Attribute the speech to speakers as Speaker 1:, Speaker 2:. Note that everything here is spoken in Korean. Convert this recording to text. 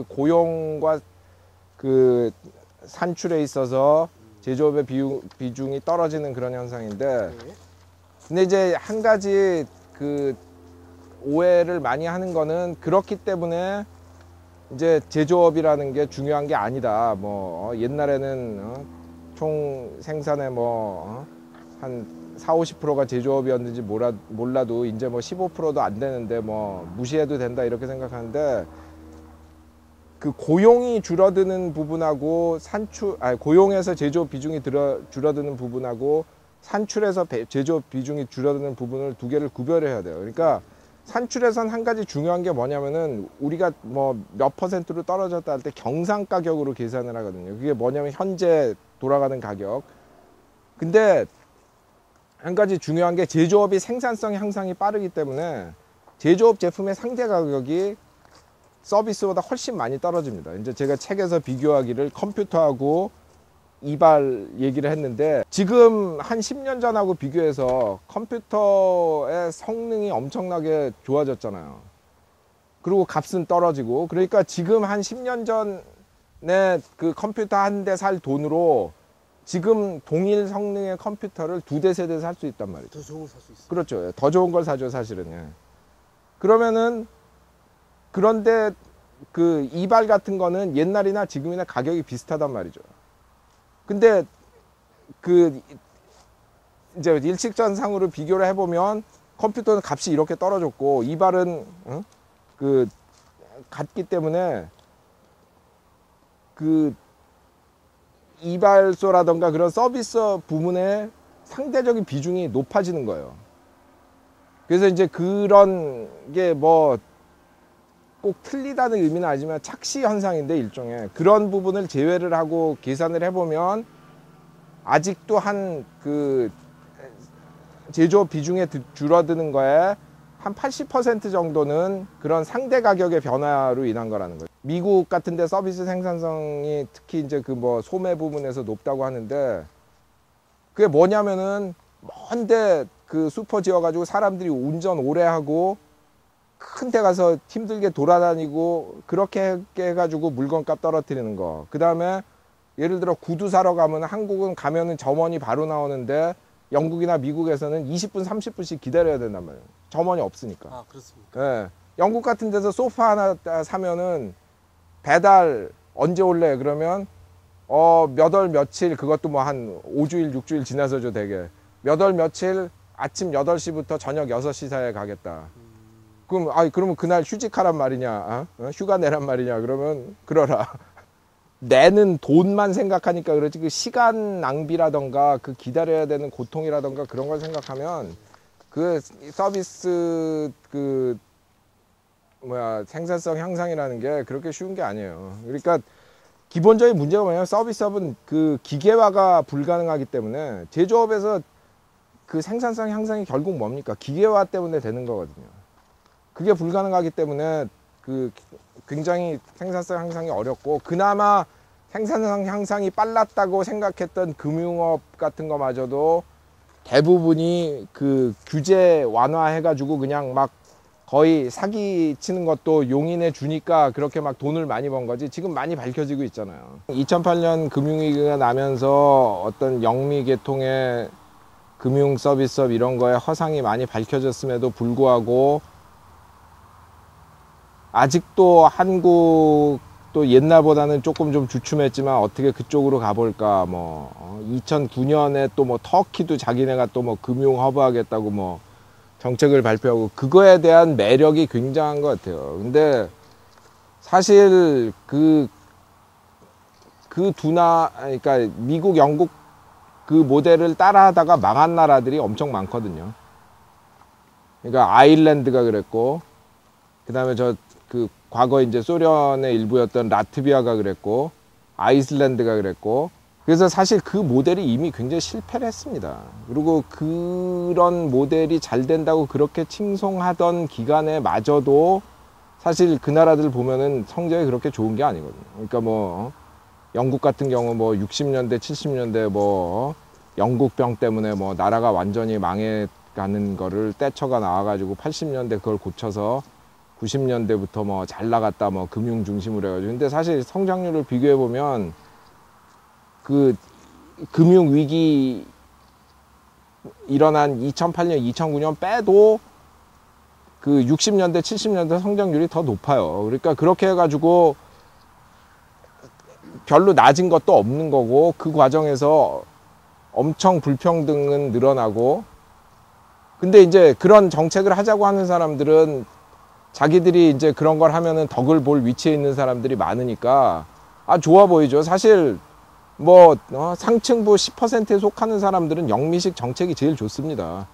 Speaker 1: 그 고용과 그 산출에 있어서 제조업의 비중, 비중이 떨어지는 그런 현상인데
Speaker 2: 네.
Speaker 1: 근데 이제 한 가지 그 오해를 많이 하는 거는 그렇기 때문에 이제 제조업이라는 게 중요한 게 아니다. 뭐 어, 옛날에는 어, 총 생산의 뭐한 4, 50%가 제조업이었는지 몰라, 몰라도 이제 뭐 15%도 안 되는데 뭐 무시해도 된다 이렇게 생각하는데 그 고용이 줄어드는 부분하고 산출 아니 고용에서 제조업 비중이 들어 줄어드는 부분하고 산출에서 배- 제조업 비중이 줄어드는 부분을 두 개를 구별해야 돼요. 그러니까 산출에선 한 가지 중요한 게 뭐냐면은 우리가 뭐 몇 퍼센트로 떨어졌다 할 때 경상 가격으로 계산을 하거든요. 그게 뭐냐면 현재 돌아가는 가격. 근데 한 가지 중요한 게 제조업이 생산성 향상이 빠르기 때문에 제조업 제품의 상대 가격이 서비스보다 훨씬 많이 떨어집니다. 이제 제가 책에서 비교하기를 컴퓨터하고 이발 얘기를 했는데 지금 한 10년 전하고 비교해서 컴퓨터의 성능이 엄청나게 좋아졌잖아요. 그리고 값은 떨어지고 그러니까 지금 한 10년 전에 그 컴퓨터 한 대 살 돈으로 지금 동일 성능의 컴퓨터를 두 대 세 대 살 수 있단 말이죠.
Speaker 2: 더 좋은 거살수 있어.
Speaker 1: 그렇죠. 더 좋은 걸 사죠, 사실은. 예. 그러면은 그런데 그 이발 같은 거는 옛날이나 지금이나 가격이 비슷하단 말이죠. 근데 그 이제 일식전상으로 비교를 해보면 컴퓨터는 값이 이렇게 떨어졌고 이발은 응? 그 같기 때문에 그 이발소라던가 그런 서비스 부문의 상대적인 비중이 높아지는 거예요. 그래서 이제 그런 게 뭐 꼭 틀리다는 의미는 아니지만 착시 현상인데 일종의 그런 부분을 제외를 하고 계산을 해보면 아직도 한 그 제조업 비중에 드- 줄어드는 거에 한 80% 정도는 그런 상대 가격의 변화로 인한 거라는 거예요. 미국 같은 데 서비스 생산성이 특히 이제 그 뭐 소매 부분에서 높다고 하는데 그게 뭐냐면은 먼데 그 슈퍼 지어가지고 사람들이 운전 오래 하고 큰 데 가서 힘들게 돌아다니고 그렇게 해가지고 물건값 떨어뜨리는 거. 그 다음에 예를 들어 구두 사러 가면 한국은 가면은 점원이 바로 나오는데 영국이나 미국에서는 20분, 30분씩 기다려야 된단 말이에요. 점원이 없으니까.
Speaker 2: 아 그렇습니까?
Speaker 1: 예. 영국 같은 데서 소파 하나 따- 사면은 배달 언제 올래? 그러면 어, 몇 월 며칠 그것도 뭐 한 5주일, 6주일 지나서죠, 되게. 몇 월 며칠 아침 8시부터 저녁 6시 사이에 가겠다. 그럼 아 그러면 그날 휴직하란 말이냐? 어? 어? 휴가 내란 말이냐? 그러면 그러라. 내는 돈만 생각하니까 그렇지 그 시간 낭비라던가 그 기다려야 되는 고통이라던가 그런 걸 생각하면 그 서비스 그 뭐야 생산성 향상이라는 게 그렇게 쉬운 게 아니에요. 그러니까 기본적인 문제가 뭐냐면 서비스업은 그 기계화가 불가능하기 때문에 제조업에서 그 생산성 향상이 결국 뭡니까? 기계화 때문에 되는 거거든요. 그게 불가능하기 때문에 그 굉장히 생산성 향상이 어렵고 그나마 생산성 향상이 빨랐다고 생각했던 금융업 같은 거마저도 대부분이 그 규제 완화해가지고 그냥 막 거의 사기 치는 것도 용인해 주니까 그렇게 막 돈을 많이 번 거지 지금 많이 밝혀지고 있잖아요. 2008년 금융위기가 나면서 어떤 영미 계통의 금융 서비스업 이런 거에 허상이 많이 밝혀졌음에도 불구하고 아직도 한국도 옛날보다는 조금 좀 주춤했지만 어떻게 그쪽으로 가볼까 뭐 2009년에 또 뭐 터키도 자기네가 또 뭐 금융 허브 하겠다고 뭐 정책을 발표하고 그거에 대한 매력이 굉장한 것 같아요. 근데 사실 그, 그 두나, 그러니까 미국, 영국 그 모델을 따라하다가 망한 나라들이 엄청 많거든요. 그러니까 아일랜드가 그랬고, 그 다음에 저 그 과거 이제 소련의 일부였던 라트비아가 그랬고, 아이슬란드가 그랬고, 그래서 사실 그 모델이 이미 굉장히 실패를 했습니다. 그리고 그런 모델이 잘 된다고 그렇게 칭송하던 기간에 마저도 사실 그 나라들 보면은 성적이 그렇게 좋은 게 아니거든요. 그러니까 뭐 영국 같은 경우 뭐 60년대, 70년대 뭐 영국병 때문에 뭐 나라가 완전히 망해가는 거를 떼쳐가 나와가지고 80년대 그걸 고쳐서 90년대부터 뭐 잘 나갔다 뭐 금융 중심으로 해가지고 근데 사실 성장률을 비교해 보면 그 금융 위기 일어난 2008년, 2009년 빼도 그 60년대, 70년대 성장률이 더 높아요. 그러니까 그렇게 해가지고 별로 낮은 것도 없는 거고 그 과정에서 엄청 불평등은 늘어나고 근데 이제 그런 정책을 하자고 하는 사람들은 자기들이 이제 그런 걸 하면은 덕을 볼 위치에 있는 사람들이 많으니까 아 좋아 보이죠. 사실 뭐 어, 상층부 10%에 속하는 사람들은 영미식 정책이 제일 좋습니다.